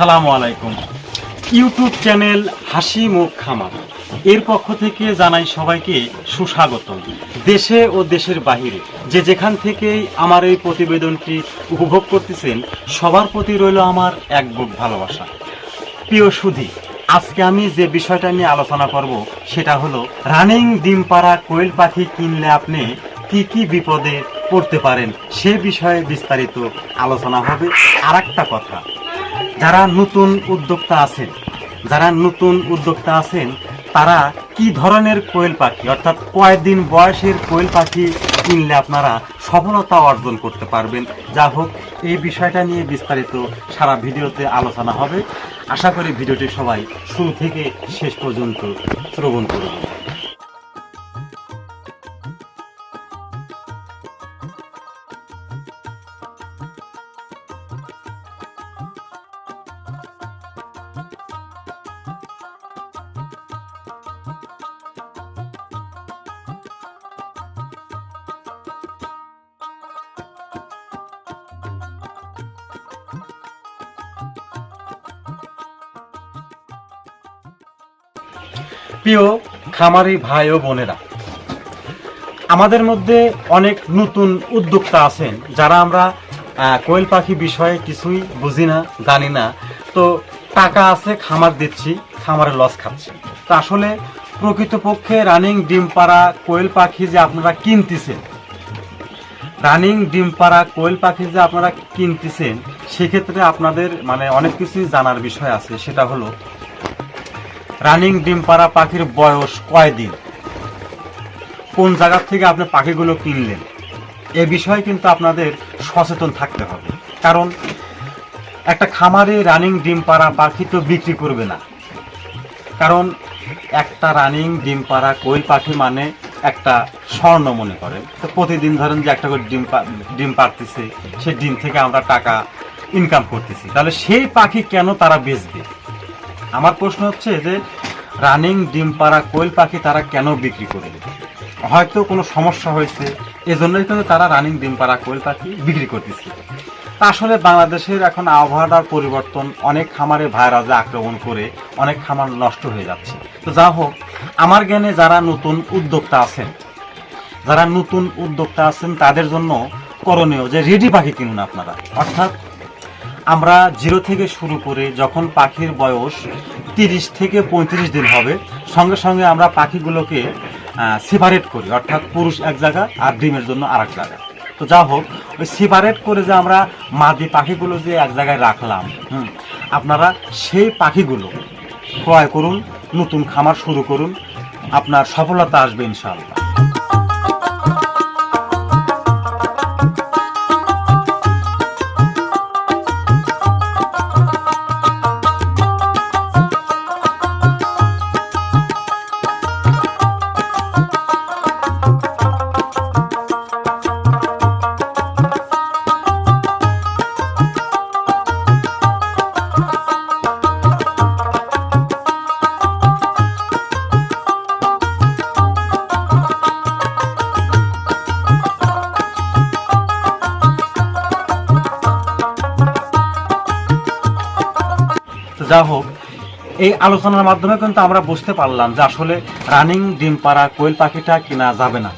আসসালামু আলাইকুম। YouTube channel হাসি মুখ খামার। এর পক্ষ থেকে জানাই সবাইকে সুস্বাগত দেশে ও দেশের বাহিরে যে যেখান থেকেই আমার এই প্রতিবেদনটি উপভোগ করতেছেন, সবার প্রতি রইল আমার এক বুক ভালোবাসা। প্রিয় সুধী, আজকে আমি যে বিষয়টা নিয়ে আলোচনা করব, সেটা হলো রানিং ডিম পাড়া কোয়েল পাখি কিনলে আপনি কি কি বিপদে পড়তে পারেন, সে বিষয়ে বিস্তারিত আলোচনা হবে। আর একটা কথা যারা নতুন উদ্যোক্তা আছেন, যারা নতুন উদ্যোক্তা আছেন, তারা কি ধরনের কোয়েল পাখি, অর্থাৎ কয়েকদিন বয়সের কোয়েল পাখি কিনলে আপনারা সফলতা অর্জন করতে পারবেন? যা হোক, এই বিষয়টা নিয়ে বিস্তারিত সারা ভিডিওতে আলোচনা হবে। আশা করি ভিডিওটি সবাই শুরু থেকে শেষ পর্যন্ত শ্রবণ করবেন প্রিয় খামারি ভাই ও বোনেরা, আমাদের মধ্যে অনেক নতুন উদ্যোক্তা আছেন যারা আমরা কোয়েল পাখি বিষয়ে কিছুই বুঝি না, জানি না। তো টাকা আছে, খামার দিচ্ছি, খামারে লস খাচ্ছি। তো আসলে প্রকৃতপক্ষে রানিং ডিম পাড়া কোয়েল পাখি যে আপনারা কিনতেছেন, রানিং ডিম পাড়া কোয়েল পাখি যে আপনারা কিনতেছেন, সেক্ষেত্রে আপনাদের মানে অনেক কিছুই জানার বিষয় আছে। সেটা হলো রানিং ডিম পাড়া পাখির বয়স কয়দিন? কোন জায়গার থেকে আপনি পাখিগুলো কিনলেন? এ বিষয়ে কিন্তু আপনাদের সচেতন থাকতে হবে। কারণ একটা খামারে রানিং ডিম পাড়া পাখি তো বিক্রি করবে না। কারণ একটা রানিং ডিম পাড়া কোয়েল পাখি মানে একটা স্বর্ণ মনে করেন তো প্রতিদিন ধরেন যে একটা করে ডিম ডিম পাড়তেছে সেই ডিম থেকে আমরা টাকা ইনকাম করতেছি। তাহলে সেই পাখি কেন তারা বেচবে? আমার প্রশ্ন হচ্ছে যে, রানিং ডিম পাড়া কোয়েল পাখি তারা কেন বিক্রি করবে হয়তো কোনো সমস্যা হয়েছে, এজন্যই কিন্তু তারা রানিং ডিম পাড়া কোয়েল পাখি বিক্রি করতেছে। আসলে বাংলাদেশের এখন আবহাওয়ার পরিবর্তন অনেক খামারে ভাইরাসে আক্রমণ করে অনেক খামার নষ্ট হয়ে যাচ্ছে। তো যা হোক, আমার জ্ঞানে যারা নতুন উদ্যোক্তা আছেন, যারা নতুন উদ্যোক্তা আছেন, তাদের জন্য করণীয় যে, রেডি পাখি কিনুন আপনারা। অর্থাৎ আমরা জিরো থেকে শুরু করে যখন পাখির বয়স তিরিশ থেকে পঁয়ত্রিশ দিন হবে, সঙ্গে সঙ্গে আমরা পাখিগুলোকে সেপারেট করি, অর্থাৎ পুরুষ এক জায়গা আর ডিমের জন্য আর এক জায়গা। তো যা হোক, ওই সেপারেট করে যে আমরা মাদি পাখিগুলো যে এক জায়গায় রাখলাম, হুম, আপনারা সেই পাখিগুলো ক্রয় করুন, নতুন খামার শুরু করুন, আপনার সফলতা আসবে ইনশাআল্লাহ। যা হোক, এই আলোচনার মাধ্যমে কিন্তু আমরা বুঝতে পারলাম যে আসলে রানিং ডিম পাড়া কোয়েল পাখিটা কিনা যাবে না।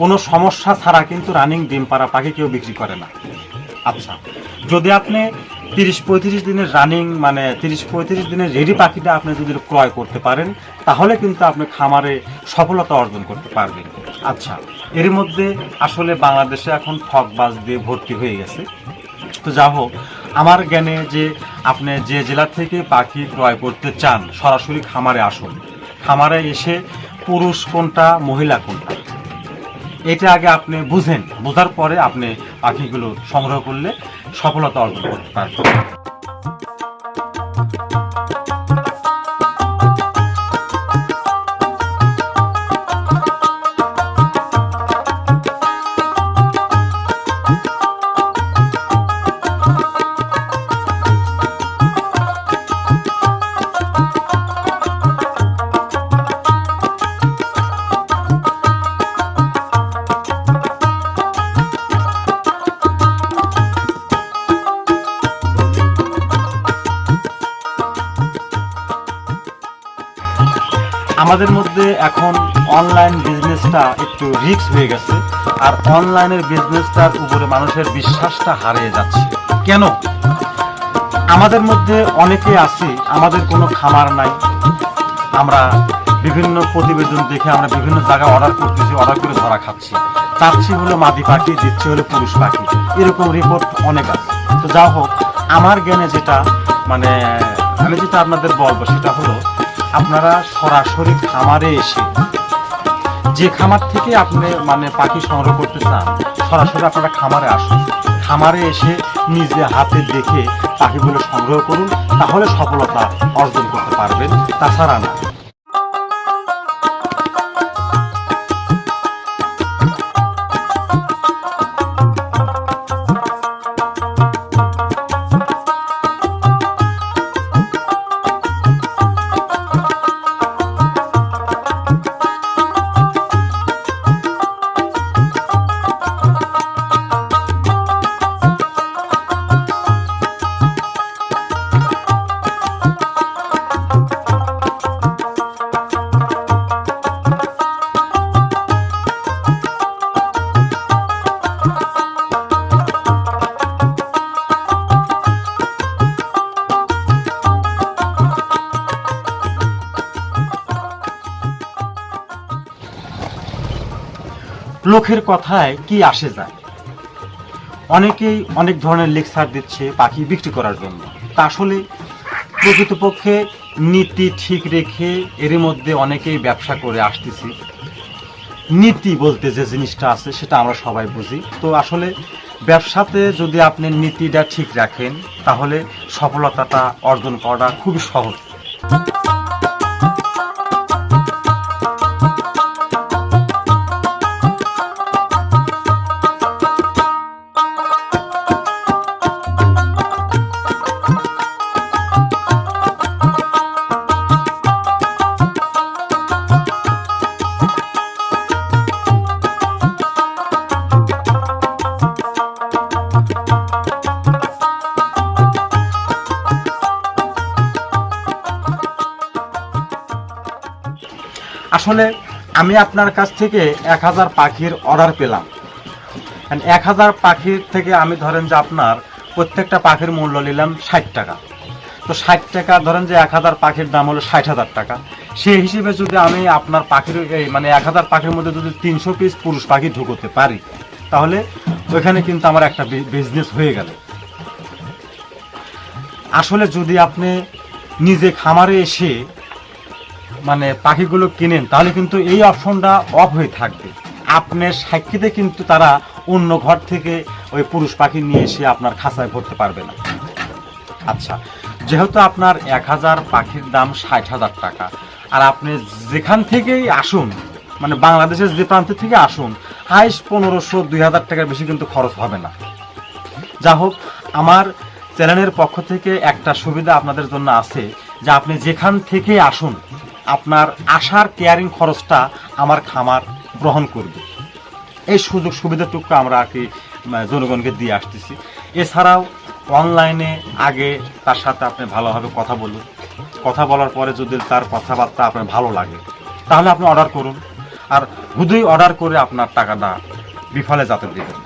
কোনো সমস্যা ছাড়া কিন্তু রানিং ডিম পাড়া পাখি কেউ বিক্রি করে না। আচ্ছা যদি আপনি তিরিশ পঁয়ত্রিশ দিনের রানিং মানে তিরিশ পঁয়ত্রিশ দিনের রেডি পাখিটা আপনি যদি ক্রয় করতে পারেন, তাহলে কিন্তু আপনি খামারে সফলতা অর্জন করতে পারবেন। আচ্ছা এর মধ্যে আসলে বাংলাদেশে এখন ঠকবাজ দিয়ে ভর্তি হয়ে গেছে। তো যা হোক, আমার জ্ঞানে যে আপনি যে জেলা থেকে পাখি ক্রয় করতে চান, সরাসরি খামারে আসুন। খামারে এসে পুরুষ কোনটা, মহিলা কোনটা? এটা আগে আপনি বুঝেন। বোঝার পরে আপনি পাখিগুলো সংগ্রহ করলে সফলতা অর্জন করতে পারবেন। আমাদের মধ্যে এখন অনলাইন বিজনেসটা একটু রিস্ক হয়ে গেছে। আর অনলাইনের বিজনেসটার উপরে মানুষের বিশ্বাসটা হারিয়ে যাচ্ছে। কেন? আমাদের মধ্যে অনেকে আছি, আমাদের কোনো খামার নাই। আমরা বিভিন্ন প্রতিবেদন দেখে আমরা বিভিন্ন জায়গায় অর্ডার করতেছি অর্ডার করে ধরা খাচ্ছি। চাচ্ছি হলো মাদি পাখি দিচ্ছে হলো পুরুষ পাখি। এরকম রিপোর্ট অনেক আছে। তো যা হোক, আমার জ্ঞানে যেটা মানে আমি যেটা আপনাদের বলব, সেটা হলো আপনারা সরাসরি খামারে এসে যে খামার থেকে আপনি মানে পাখি সংগ্রহ করতে চান, সরাসরি আপনারা খামারে আসুন। খামারে এসে নিজে হাতে দেখে পাখিগুলো সংগ্রহ করুন, তাহলে সফলতা অর্জন করতে পারবেন। তাছাড়া না লোকের কথায় কি আসে যায়? অনেকেই অনেক ধরনের লেকচার দিচ্ছে পাখি বিক্রি করার জন্য। তা আসলে প্রকৃতপক্ষে নীতি ঠিক রেখে এর মধ্যে অনেকেই ব্যবসা করে আসতেছি। নীতি বলতে যে জিনিসটা আছে সেটা আমরা সবাই বুঝি। তো আসলে ব্যবসাতে যদি আপনি নীতিটা ঠিক রাখেন, তাহলে সফলতাটা অর্জন করাটা খুবই সহজ। আসলে আমি আপনার কাছ থেকে এক হাজার পাখির অর্ডার পেলাম। এক হাজার পাখির থেকে আমি ধরেন যে আপনার প্রত্যেকটা পাখির মূল্য নিলাম ষাট টাকা। তো ষাট টাকা ধরেন যে এক হাজার পাখির দাম হলো ষাট হাজার টাকা। সেই হিসেবে যদি আমি আপনার পাখির, এই মানে এক হাজার পাখির মধ্যে যদি তিনশো পিস পুরুষ পাখি ঢুকোতে পারি, তাহলে ওইখানে কিন্তু আমার একটা বিজনেস হয়ে গেল। আসলে যদি আপনি নিজে খামারে এসে মানে পাখিগুলো কিনেন, তাহলে কিন্তু এই অপশনটা অফ হয়ে থাকবে। আপনার সাক্ষীতে কিন্তু তারা অন্য ঘর থেকে ওই পুরুষ পাখি নিয়ে এসে আপনার খাঁচায় ভরতে পারবে না। আচ্ছা যেহেতু আপনার এক হাজার পাখির দাম ষাট হাজার টাকা, আর আপনি যেখান থেকেই আসুন মানে বাংলাদেশের যে প্রান্ত থেকে আসুন হাইস পনেরোশো, দুই হাজার টাকার বেশি কিন্তু খরচ হবে না। যা হোক, আমার চ্যানেলের পক্ষ থেকে একটা সুবিধা আপনাদের জন্য আছে যে আপনি যেখান থেকে আসুন আপনার আসার কেয়ারিং খরচটা আমার খামার গ্রহণ করবে। এই সুযোগ সুবিধাটুকু আমরা আর কি জনগণকে দিয়ে আসতেছি। এছাড়াও অনলাইনে আগে তার সাথে আপনি ভালোভাবে কথা বলুন। কথা বলার পরে যদি তার কথাবার্তা আপনার ভালো লাগে, তাহলে আপনি অর্ডার করুন। আর হুদুই অর্ডার করে আপনার টাকাটা বিফলে যাতে দেবেন।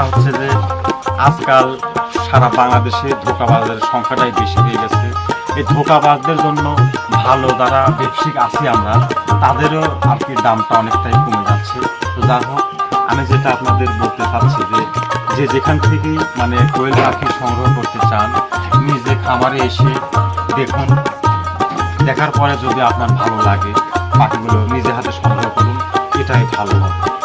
কথা হচ্ছে যে আজকাল সারা বাংলাদেশে ধোকাবাজের সংখ্যাটাই বেশি হয়ে গেছে। এই ধোকাবাজদের জন্য ভালো যারা ব্যবসায়িক আছি আমরা, তাদেরও আর কি দামটা অনেকটাই কমে যাচ্ছে। তো যা হোক, আমি যেটা আপনাদের বলতে চাচ্ছি যে যে যেখান থেকেই মানে কোয়েল পাখি সংগ্রহ করতে চান, নিজে খামারে এসে দেখুন। দেখার পরে যদি আপনার ভালো লাগে, পাখিগুলো নিজে হাতে সংগ্রহ করুন, এটাই ভালো হবে।